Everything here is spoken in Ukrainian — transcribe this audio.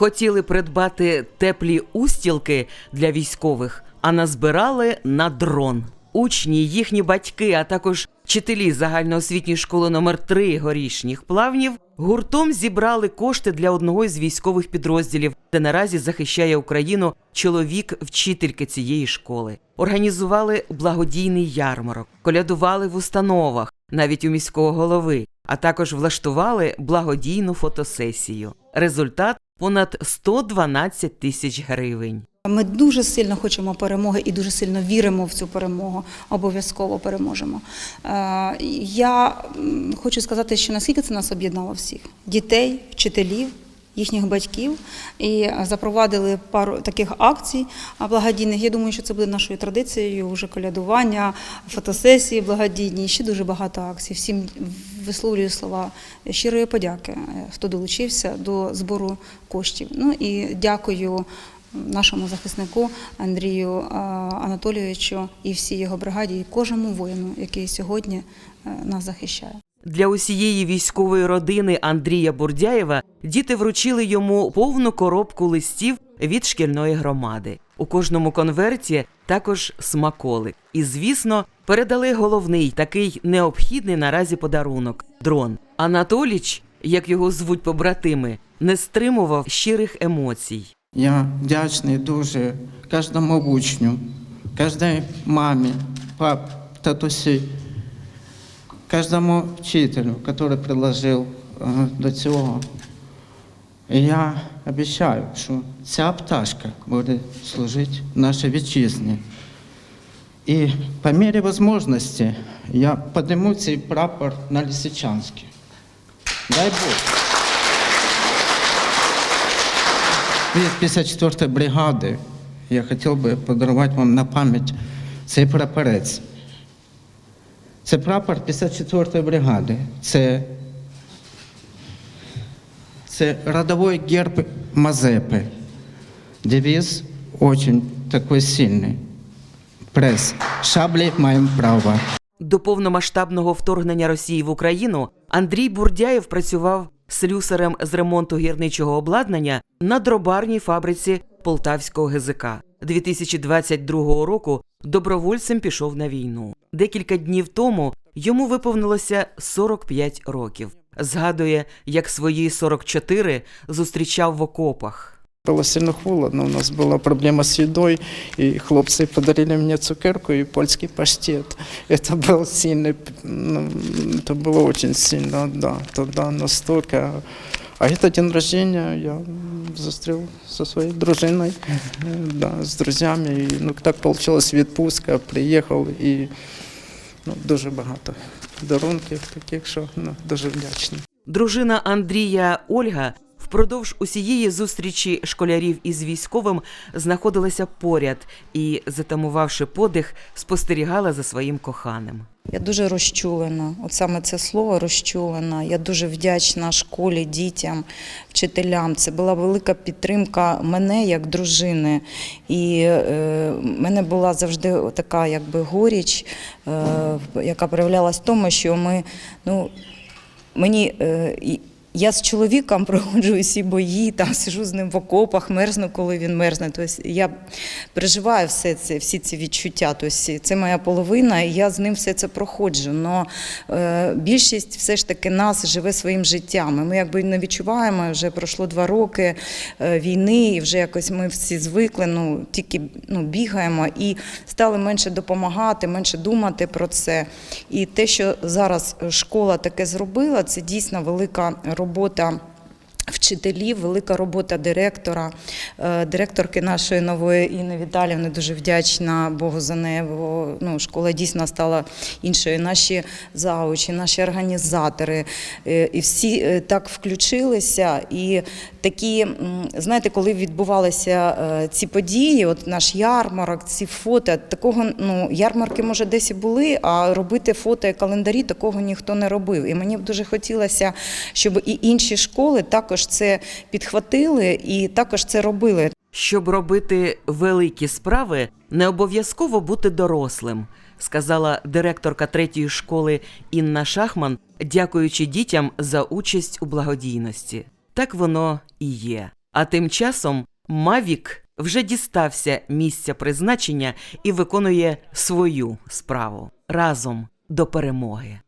Хотіли придбати теплі устілки для військових, а назбирали на дрон. Учні, їхні батьки, а також вчителі загальноосвітньої школи номер 3 горішніх плавнів гуртом зібрали кошти для одного із військових підрозділів, де наразі захищає Україну чоловік вчительки цієї школи. Організували благодійний ярмарок, колядували в установах, навіть у міського голови, а також влаштували благодійну фотосесію. Результат понад 112 тисяч гривень. Ми дуже сильно хочемо перемоги і дуже сильно віримо в цю перемогу. Обов'язково переможемо. Е, Я хочу сказати, що наскільки це нас об'єднало всіх: дітей, вчителів. Їхніх батьків і запровадили пару таких акцій благодійних. Я думаю, що це буде нашою традицією вже колядування, фотосесії благодійні. Ще дуже багато акцій. Всім висловлюю слова щирої подяки, е, хто долучився до збору коштів. Ну і дякую нашому захиснику Андрію Анатолійовичу і всій його бригаді, і кожному воїну, який сьогодні е, нас захищає. Для усієї військової родини Андрія Бурдяєва діти вручили йому повну коробку листів від шкільної громади. У кожному конверті також смаколик. І, звісно, передали головний такий необхідний наразі подарунок дрон. Анатоліч, як його звуть побратими, не стримував щирих емоцій. Я вдячний дуже кожному учню, кожній мамі, пап, татусі, кожному вчителю, який предложив е, до цього. Я обіцяю, що ця пташка буде служити нашій вітчизні. І по мірі можливості я підніму цей прапор на Лисичанський. Дай Бог. Від 54-ї бригади я хотів би подарувати вам на пам'ять цей прапорець. Це прапор 54-ї бригади. Це, це родовой герб Мазепи. Девіз очень такой сильний. Прес. Шаблі маємо право. До повномасштабного вторгнення Росії в Україну Андрій Бурдяєв працював слюсарем з ремонту гірничого обладнання на дробарній фабриці Полтавського ГЗК. 2022 року добровольцем пішов на війну. Декілька днів тому йому виповнилося 45 років. Згадує, як свої 44 зустрічав в окопах. Было сильно холодно, у нас была проблема с едой, и хлопцы подарили мне цукерку и польский паштет. Это был сильный, ну, это было очень сильно, да, тогда настолько. а это день рождения я застрял со своей дружиной, да, с друзьями. И, ну, так получилось відпустка, приїхав і ну, дуже багато дарунків таких, що ну, дуже вдячний. Дружина Андрія Ольга впродовж усієї зустрічі школярів із військовим знаходилася поряд і, затамувавши подих, спостерігала за своїм коханим. Я дуже розчулена. От саме це слово розчулена. Я дуже вдячна школі, дітям, вчителям. Це була велика підтримка мене як дружини. І е, мене була завжди така якби горіч, е, яка проявлялась в тому, що ми, ну, мені. Я з чоловіком проходжу усі бої, там сижу з ним в окопах, мерзну, коли він мерзне. Тобто я переживаю все це, всі ці відчуття. Тобто це моя половина, і я з ним все це проходжу. Но е, більшість все ж таки нас живе своїм життям. І Ми якби не відчуваємо, вже пройшло два роки е, війни, і вже якось ми всі звикли, ну тільки ну, бігаємо і стали менше допомагати, менше думати про це. І те, що зараз школа таке зробила, це дійсно велика робота робота Вчителів, велика робота директора, Е, директорки нашої нової Інни Віталіївни дуже вдячна Богу за неї. Бо ну, школа дійсно стала іншою. Наші заучі, наші організатори е, і всі е, так включилися. І такі, знаєте, коли відбувалися ці події, от наш ярмарок, ці фото, такого ну ярмарки може десь і були, а робити фото і календарі такого ніхто не робив. І мені б дуже хотілося, щоб і інші школи також це підхватили і також це робили. Щоб робити великі справи, не обов'язково бути дорослим, сказала директорка третьої школи Інна Шахман, дякуючи дітям за участь у благодійності. Так воно і є. А тим часом Мавік вже дістався місця призначення і виконує свою справу разом до перемоги.